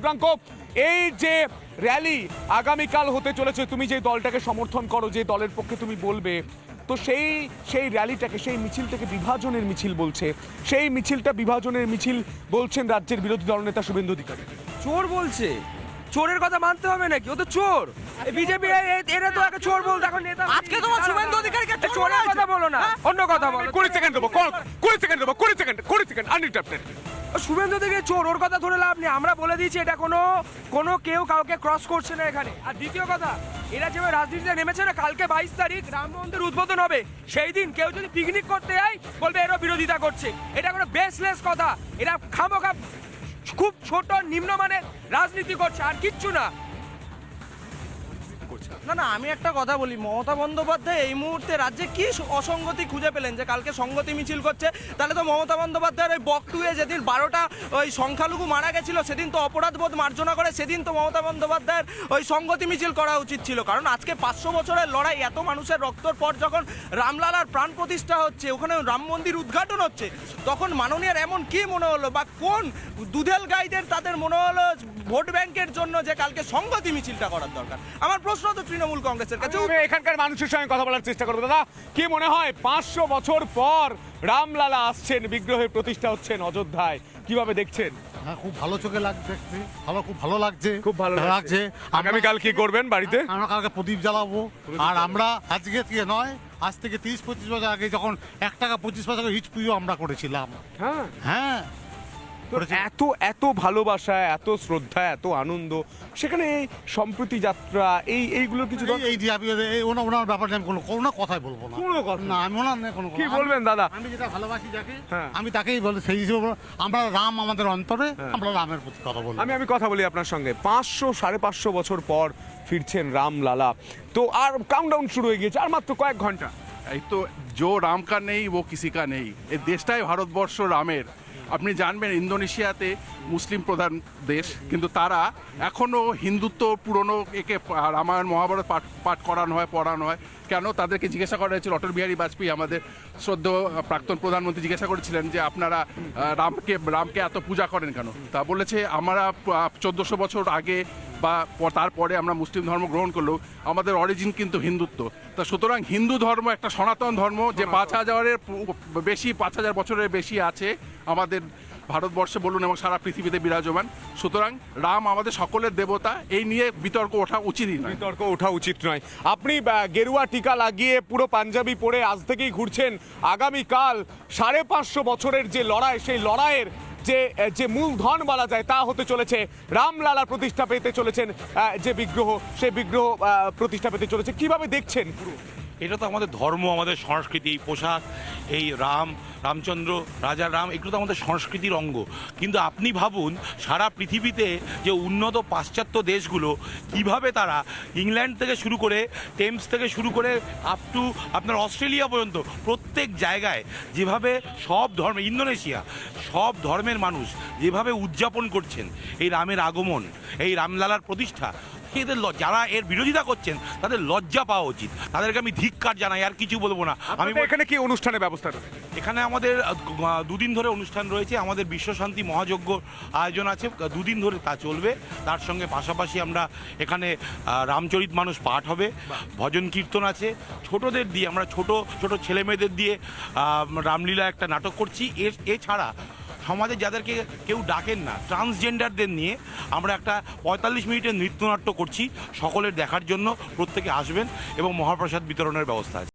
শুভ্রাঙ্ক এই যে র্যালি আগামীকাল হতে চলেছে তুমি যে দলটাকে সমর্থন করো যে দলের পক্ষে তুমি বলবে তো সেই সেই র্যালিটাকে সেই মিছিলটাকে বিভাজনের মিছিল বলছে। সেই মিছিলটা বিভাজনের মিছিল বলছেন রাজ্যের বিরোধী দলনেতা শুভেন্দু অধিকারী। চোর বলছে। চোরের কথা মানতে হবে নাকি? ও তো চোর। বিজেপি এরা তো আগে চোর বলতো এখন নেতা আজকে তোমার শুভেন্দু অধিকারীকে চোর চোরের কথা বলো না। অন্য কথা বলো। কুড়ি সেকেন্ড দেবো কুড়ি সেকেন্ড দেবো কুড়ি সেকেন্ড। কুড়ি সেকেন্ড শুভেন্দু থেকে চোর, ওর কথা ধরে লাভ নেই। আমরা বলে দিয়েছি, এটা কোনো কোনো কেউ কাউকে ক্রস করছে না এখানে। আর দ্বিতীয় কথা, এরা যেভাবে রাজনীতিতে নেমেছে না, কালকে বাইশ তারিখ রাম মন্দির উদ্বোধন হবে। সেই দিন কেউ যদি পিকনিক করতে যায়, বলবে এরও বিরোধিতা করছে। এটা কোনো বেসলেস কথা। এরা খামোখা, খুব ছোট, নিম্নমানের রাজনীতি করছে। আর কিচ্ছু না। না না, আমি একটা কথা বলি, মমতা বন্দ্যোপাধ্যায় এই মুহূর্তে রাজ্যে কি অসঙ্গতি খুঁজে পেলেন? যে কালকে সংগতি মিছিল করছে, তাহলে তো মমতা বন্দ্যোপাধ্যায়ের ওই বকটুয়ে যেদিন বারোটা, ওই সংখ্যালঘু মারা গেছিল, সেদিন তো অপরাধবোধ মার্জনা করে, সেদিন তো মমতা বন্দ্যোপাধ্যায়ের ওই সংগতি মিছিল করা উচিত ছিল। কারণ আজকে পাঁচশো বছরের লড়াই, এত মানুষের রক্তর পর যখন রামলালার প্রাণ প্রতিষ্ঠা হচ্ছে, ওখানে রাম মন্দির উদ্ঘাটন হচ্ছে, তখন মাননীয়ের এমন কি মনে হলো? বা কোন দুধেল গাইদের তাদের মনে হলো ভোট ব্যাংকের জন্য যে কালকে সংগতি মিছিলটা করার দরকার? আমার প্রশ্ন তো তৃণমূল কংগ্রেসের কাছে এখানকার মানুষের সঙ্গে কথা বলার চেষ্টা করব। দাদা কি মনে হয় পাঁচশো বছর পর রামলালা আসছেন বিগ্রহের প্রতিষ্ঠা হচ্ছেন অযোধ্যায়? কীভাবে দেখছেন? হ্যাঁ খুব ভালো চোখে লাগছে ভালো খুব ভালো লাগছে। খুব ভালো লাগছে। আগামীকাল কি করবেন বাড়িতে? আমরা কালকে প্রদীপ জ্বালাবো। আর আমরা আজকে থেকে নয় আজ থেকে তিরিশ পঁচিশ বছর আগে যখন এক টাকা পঁচিশ পয়সা করে হিচ পুজো আমরা করেছিলাম। হ্যাঁ। হ্যাঁ। এত এত ভালোবাসা এত শ্রদ্ধা এত আনন্দ সেখানে এই সম্প্রতি যাত্রা এই এইগুলো কিছু এই- এই যে আমি এই ওনার ওনার ব্যাপারে আমি কোনো কোনো কথাই বলব না। কোনো কথা না আমি ওনার কোনো কি বলবেন দাদা? আমি যেটা ভালোবাসি যাকে হ্যাঁ। আমি তাকেই বলি সেই হিসেবে আমরা রাম আমাদের অন্তরে আমরা রামের প্রতি কথা বলব আমি আমি কথা বলি আপনার সঙ্গে। পাঁচশো সাড়ে পাঁচশো বছর পর ফিরছেন রামলালা তো আর কাউন্টডাউন শুরু হয়ে গিয়েছে আর মাত্র কয়েক ঘণ্টা। এই তো জো রাম কা নেই ও কিসি কা নেই। এই দেশটাই ভারতবর্ষ রামের। আপনি জানবেন ইন্দোনেশিয়াতে মুসলিম প্রধান দেশ, কিন্তু তারা এখনও হিন্দুত্ব পুরনো একে রামায়ণ, মহাভারত পাঠ পাঠ করানো হয়, পড়ানো হয়। কেন? তাদেরকে জিজ্ঞাসা করা হয়েছিল, অটল বিহারী বাজপেয়ী আমাদের শ্রদ্ধ প্রাক্তন প্রধানমন্ত্রী জিজ্ঞাসা করেছিলেন যে আপনারা রামকে রামকে এত পূজা করেন কেন? তা বলেছে, আমরা চোদ্দোশো বছর আগে বা তারপরে আমরা মুসলিম ধর্ম গ্রহণ করলেও আমাদের অরিজিন কিন্তু হিন্দুত্ব। তা সুতরাং হিন্দু ধর্ম একটা সনাতন ধর্ম যে পাঁচ হাজারের বেশি পাঁচ হাজার বছরের বেশি আছে আমাদের ভারতবর্ষে বলুন এবং সারা পৃথিবীতে বিরাজমান। সুতরাং রাম আমাদের সকলের দেবতা এই নিয়ে বিতর্ক ওঠা উচিতই নয়। বিতর্ক ওঠা উচিত নয়। আপনি গেরুয়া টিকা লাগিয়ে পুরো পাঞ্জাবি পরে আজ থেকেই ঘুরছেন। আগামীকাল সাড়ে পাঁচশো বছরের যে লড়াই সেই লড়াইয়ের যে যে মূলধন বলা যায় তা হতে চলেছে। রামলালা প্রতিষ্ঠা পেতে চলেছেন যে বিগ্রহ, সে বিগ্রহ প্রতিষ্ঠা পেতে চলেছে। কীভাবে দেখছেন? এটা তো আমাদের ধর্ম, আমাদের সংস্কৃতি, পোশাক। এই রাম, রামচন্দ্র, রাজা, রাম, এগুলো তো আমাদের সংস্কৃতির অঙ্গ। কিন্তু আপনি ভাবুন, সারা পৃথিবীতে যে উন্নত পাশ্চাত্য দেশগুলো, কীভাবে তারা ইংল্যান্ড থেকে শুরু করে, টেমস থেকে শুরু করে আপ টু আপনার অস্ট্রেলিয়া পর্যন্ত, প্রত্যেক জায়গায় যেভাবে সব ধর্ম, ইন্দোনেশিয়া, সব ধর্মের মানুষ যেভাবে উদযাপন করছেন, এই রামের আগমন, এই রামলালার প্রতিষ্ঠা এদের ল- যারা এর বিরোধিতা করছেন তাদের লজ্জা পাওয়া উচিত। তাদেরকে আমি ধিক্কার জানাই আর কিছু বলব না। আমি এখানে কি অনুষ্ঠানের ব্যবস্থা এখানে আমাদের দুদিন ধরে অনুষ্ঠান রয়েছে। আমাদের বিশ্বশান্তি মহাযজ্ঞ আয়োজন আছে দুদিন ধরে তা চলবে। তার সঙ্গে পাশাপাশি আমরা এখানে রামচরিত মানুষ পাঠ হবে ভজন কীর্তন আছে। ছোটদের দিয়ে আমরা ছোট ছোট ছেলে মেয়েদের দিয়ে রামলীলা একটা নাটক করছি। এ এছাড়া সমাজে যাদেরকে কেউ ডাকেন না ট্রান্সজেন্ডারদের নিয়ে আমরা একটা পঁয়তাল্লিশ মিনিটের নৃত্যনাট্য করছি, সকলের দেখার জন্য প্রত্যেকে আসবেন এবং মহাপ্রসাদ বিতরণের ব্যবস্থা আছে।